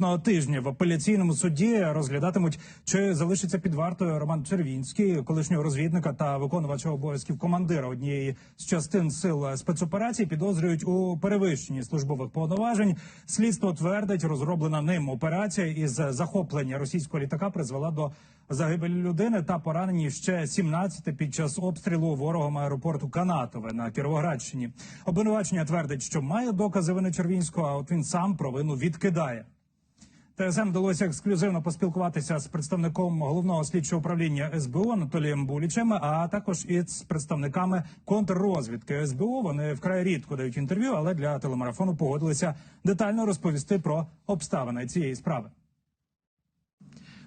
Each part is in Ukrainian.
На тижні в апеляційному суді розглядатимуть, чи залишиться під вартою Роман Червінський, колишнього розвідника та виконувача обов'язків командира однієї з частин сил спецоперацій, підозрюють у перевищенні службових повноважень. Слідство твердить, розроблена ним операція із захоплення російського літака призвела до загибелі людини та поранені ще 17 під час обстрілу ворогом аеропорту Канатове на Кіровоградщині. Обвинувачення твердить, що має докази вини Червінського, а от він сам провину відкидає. ТСН вдалося ексклюзивно поспілкуватися з представником головного слідчого управління СБУ Анатолієм Булічем, а також і з представниками контррозвідки СБУ. Вони вкрай рідко дають інтерв'ю, але для телемарафону погодилися детально розповісти про обставини цієї справи.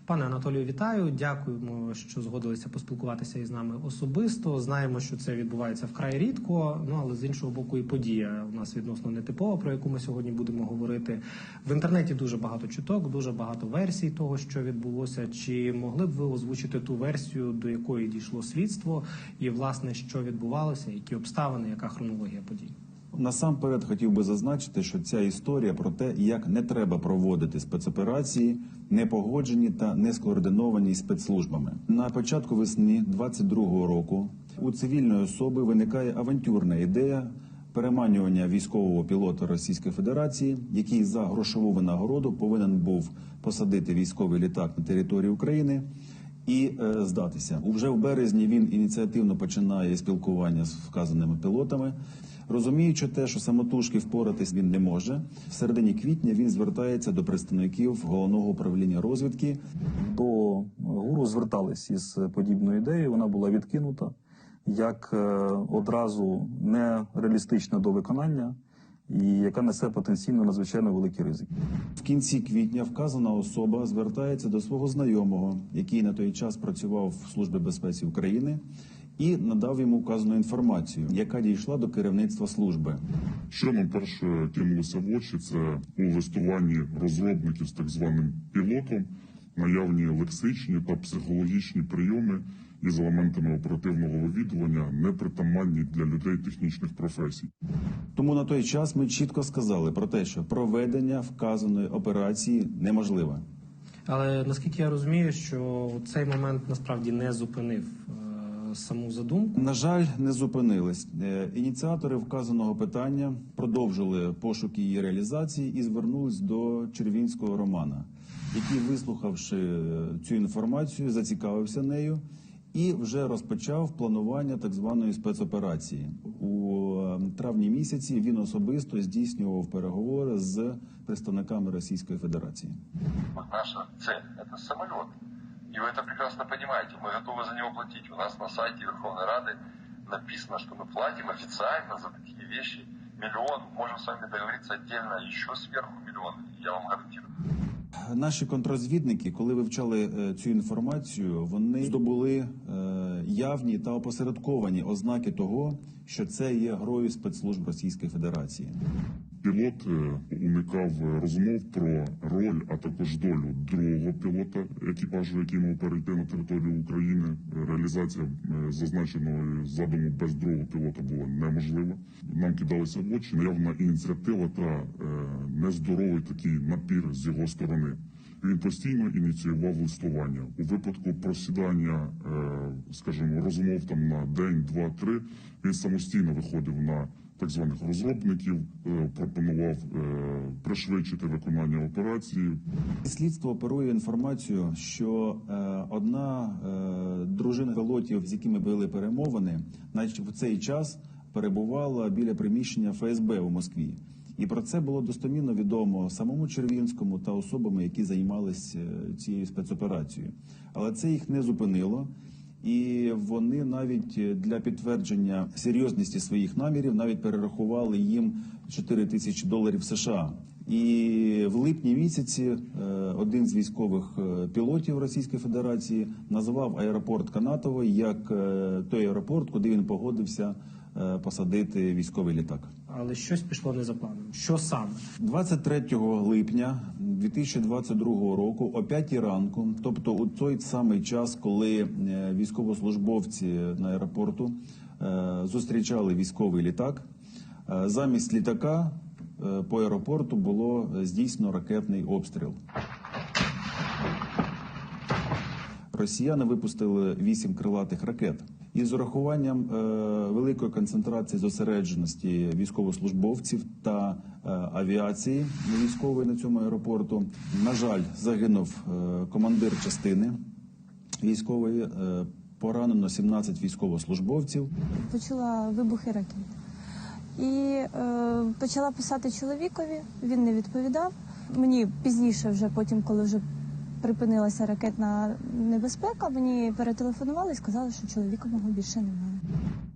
Пане Анатолію, вітаю. Дякуємо, що згодилися поспілкуватися із нами особисто. Знаємо, що це відбувається вкрай рідко. Ну але з іншого боку, і подія у нас відносно нетипова, про яку ми сьогодні будемо говорити. В інтернеті дуже багато чуток, дуже багато версій того, що відбулося. Чи могли б ви озвучити ту версію, до якої дійшло слідство, і власне що відбувалося, які обставини, яка хронологія подій? Насамперед хотів би зазначити, що ця історія про те, як не треба проводити спецоперації, не погоджені та не скоординовані спецслужбами. На початку весни 22-го року у цивільної особи виникає авантюрна ідея переманювання військового пілота Російської Федерації, який за грошову винагороду повинен був посадити військовий літак на території України. І е, здатися уже в березні він ініціативно починає спілкування з вказаними пілотами. Розуміючи те, що самотужки впоратись він не може, в середині квітня він звертається до представників головного управління розвідки. До гуру звертались із подібною ідеєю. Вона була відкинута як е, одразу нереалістична до виконання, і яка несе потенційно надзвичайно великі ризики. В кінці квітня вказана особа звертається до свого знайомого, який на той час працював в службі безпеці України, і надав йому вказану інформацію, яка дійшла до керівництва служби. Що нам перше кинулося в очі, це у листуванні розробників з так званим пілотом наявні лексичні та психологічні прийоми із елементами оперативного вивідування, непритаманні для людей технічних професій. Тому на той час ми чітко сказали про те, що проведення вказаної операції неможливе. Але наскільки я розумію, що цей момент насправді не зупинив е, саму задумку. На жаль, не зупинились. Е, Ініціатори вказаного питання продовжили пошуки її реалізації і звернулись до Червінського Романа, який, вислухавши е, цю інформацію, зацікавився нею і вже розпочав планування так званої спецоперації. У е, травні місяці він особисто здійснював переговори з представниками Російської Федерації. Наша цель – это самолет. И вы это прекрасно понимаете. Мы готовы за него платить. У нас на сайте Верховной Рады написано, что мы платим официально за такие вещи миллион. Можем с вами договориться отдельно еще сверху миллион. Я вам гарантирую. Наші контрозвідники, коли вивчали е, цю інформацію, вони здобули е, явні та опосередковані ознаки того, що це є грою спецслужб Російської Федерації. Пілот е, уникав розмов про роль, а також долю другого пілота екіпажу, який мав перейти на територію України. Реалізація е, зазначеного задуму без другого пілота була неможлива. Нам кидалися в очі наявна ініціатива та е, нездоровий такий напір з його сторони. Він постійно ініціював листування у випадку просідання, е, скажімо, розмов там на день, два, три. Він самостійно виходив на так званих розробників, е, пропонував е, пришвидшити виконання операції. Слідство оперує інформацію, що одна дружина пілотів, з якими були перемовини, наче в цей час перебувала біля приміщення ФСБ у Москві. І про це було достомірно відомо самому Червінському та особам, які займалися е, цією спецоперацією. Але це їх не зупинило. І вони навіть е, для підтвердження серйозності своїх намірів навіть перерахували їм 4 тисячі доларів США. І в липні місяці е, один з військових пілотів Російської Федерації назвав аеропорт Канатово як той аеропорт, куди він погодився посадити військовий літак. Але щось пішло не за планом. Що саме? 23 липня 2022 року, о 5 ранку, тобто у той самий час, коли е, військовослужбовці на аеропорту е, зустрічали військовий літак, е, замість літака е, по аеропорту було е, здійснено ракетний обстріл. Росіяни випустили вісім крилатих ракет. І з урахуванням е, великої концентрації зосередженості військовослужбовців та е, авіації військової на цьому аеропорту, на жаль, загинув е, командир частини військової. Поранено 17 військовослужбовців. почула вибухи ракет. І е, почала писати чоловікові, він не відповідав. Мені пізніше, вже потім, коли вже припинилася ракетна небезпека, мені перетелефонували і сказали, що чоловіка мого більше немає.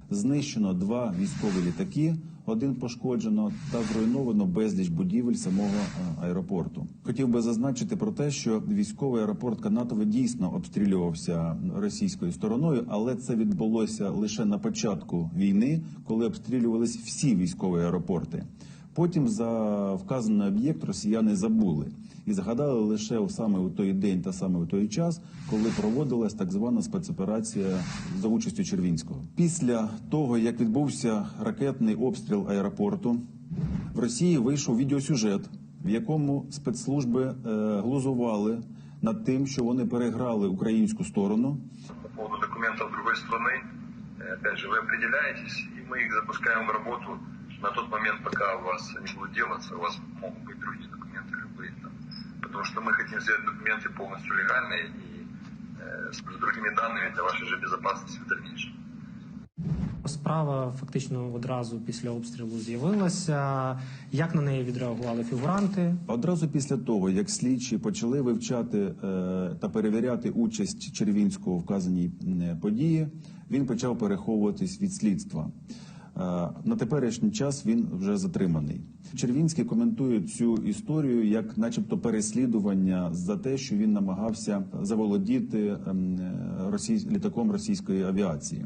Знищено два військові літаки, один пошкоджено та зруйновано безліч будівель самого е, аеропорту. Хотів би зазначити про те, що військовий аеропорт Канатове дійсно обстрілювався російською стороною, але це відбулося лише на початку війни, коли обстрілювались всі військові аеропорти. Потім за вказаний об'єкт росіяни забули і згадали лише у саме у той день та саме у той час, коли проводилась так звана спецоперація за участю Червінського. Після того, як відбувся ракетний обстріл аеропорту, в Росії вийшов відеосюжет, в якому спецслужби е, глузували над тим, що вони переграли українську сторону, По поводу документов другой страны, э, опять же, вы определяетесь, и мы их запускаем в работу на тот момент, пока у вас они будут делаться, у вас могут быть другие документы любые. Там. Потому что мы хотим сделать документы полностью легальные и э, с другими данными для вашей же безопасности в дальнейшем. Справа фактично одразу після обстрілу з'явилася. Як на неї відреагували фігуранти? Одразу після того, як слідчі почали вивчати е, та перевіряти участь Червінського в вказаній е, події, він почав переховуватись від слідства. Е, на теперішній час він вже затриманий. Червінський коментує цю історію як, начебто, переслідування за те, що він намагався заволодіти ем, російсь... літаком російської авіації.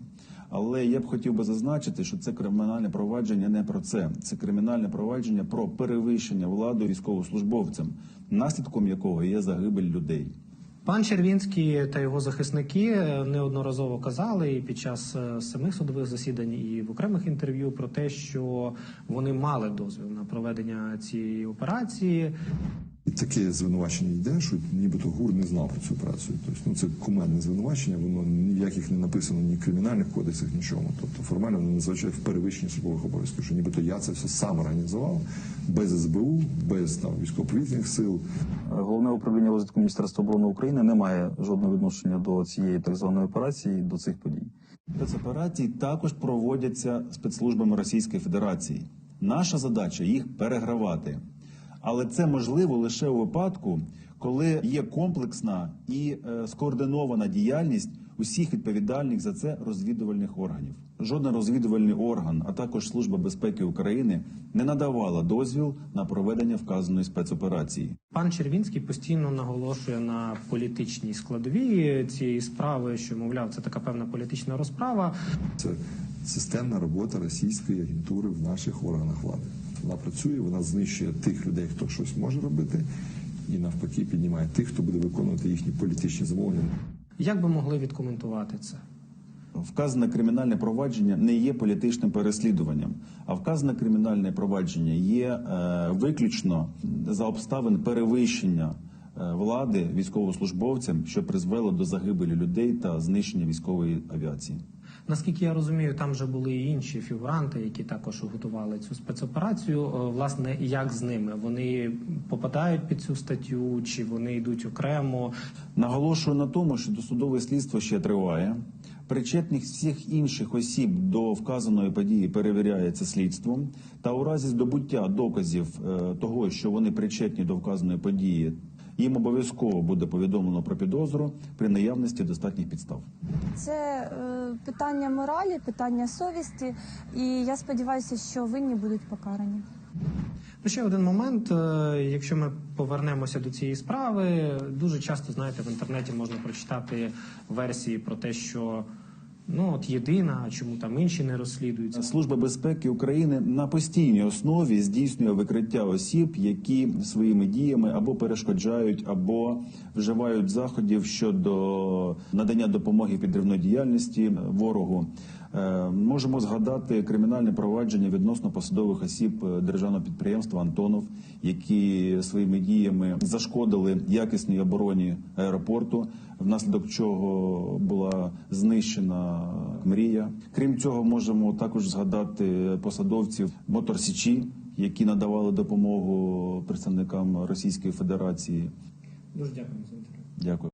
Але я б хотів би зазначити, що це кримінальне провадження не про це. Це кримінальне провадження про перевищення влади військовослужбовцям, наслідком якого є загибель людей. Пан Червінський та його захисники неодноразово казали і під час е, самих судових засідань і в окремих інтерв'ю про те, що вони мали дозвіл на проведення цієї операції. І таке звинувачення йде, що нібито ГУР не знав про цю операцію. Тобто, ну це кумедне звинувачення, воно ніяких не написано ні в кримінальних кодексах, нічому. Тобто формально воно називається в перевищенні службових обов'язків, що нібито я це все сам організував, без СБУ, без там військово-повітряних сил. Головне управління розвитку Міністерства оборони України не має жодного відношення до цієї так званої операції, до цих подій. Спецоперації також проводяться спецслужбами Російської Федерації. Наша задача їх перегравати. Але це можливо лише у випадку, коли є комплексна і е, скоординована діяльність усіх відповідальних за це розвідувальних органів. Жоден розвідувальний орган, а також Служба безпеки України не надавала дозвіл на проведення вказаної спецоперації. Пан Червінський постійно наголошує на політичній складовій цієї справи, що мовляв, це така певна політична розправа. Це системна робота російської агентури в наших органах влади. Вона працює, вона знищує тих людей, хто щось може робити, і навпаки піднімає тих, хто буде виконувати їхні політичні замовлення. Як би могли відкоментувати це? Вказане кримінальне провадження не є політичним переслідуванням, а вказане кримінальне провадження є е, виключно за обставин перевищення е, влади військовослужбовцям, що призвело до загибелі людей та знищення військової авіації. Наскільки я розумію, там вже були і інші фігуранти, які також готували цю спецоперацію. Е, Власне, як з ними вони попадають під цю статтю, чи вони йдуть окремо? Наголошую на тому, що досудове слідство ще триває. Причетність всіх інших осіб до вказаної події перевіряється слідством, та у разі здобуття доказів е, того, що вони причетні до вказаної події, їм обов'язково буде повідомлено про підозру при наявності достатніх підстав. Це е, питання моралі, питання совісті, і я сподіваюся, що винні будуть покарані. Ну, ще один момент. е, Якщо ми повернемося до цієї справи, дуже часто знаєте, в інтернеті можна прочитати версії про те, що ну от єдина, чому там інші не розслідуються. Служба безпеки України на постійній основі здійснює викриття осіб, які своїми діями або перешкоджають, або вживають заходів щодо надання допомоги підривної діяльності ворогу. Е, Можемо згадати кримінальне провадження відносно посадових осіб е, державного підприємства Антонов, які своїми діями зашкодили якісній обороні аеропорту, внаслідок чого була знищена мрія. Крім цього, можемо також згадати посадовців Моторсічі, які надавали допомогу представникам Російської Федерації. Дуже дякую за інтерв'ю. Дякую.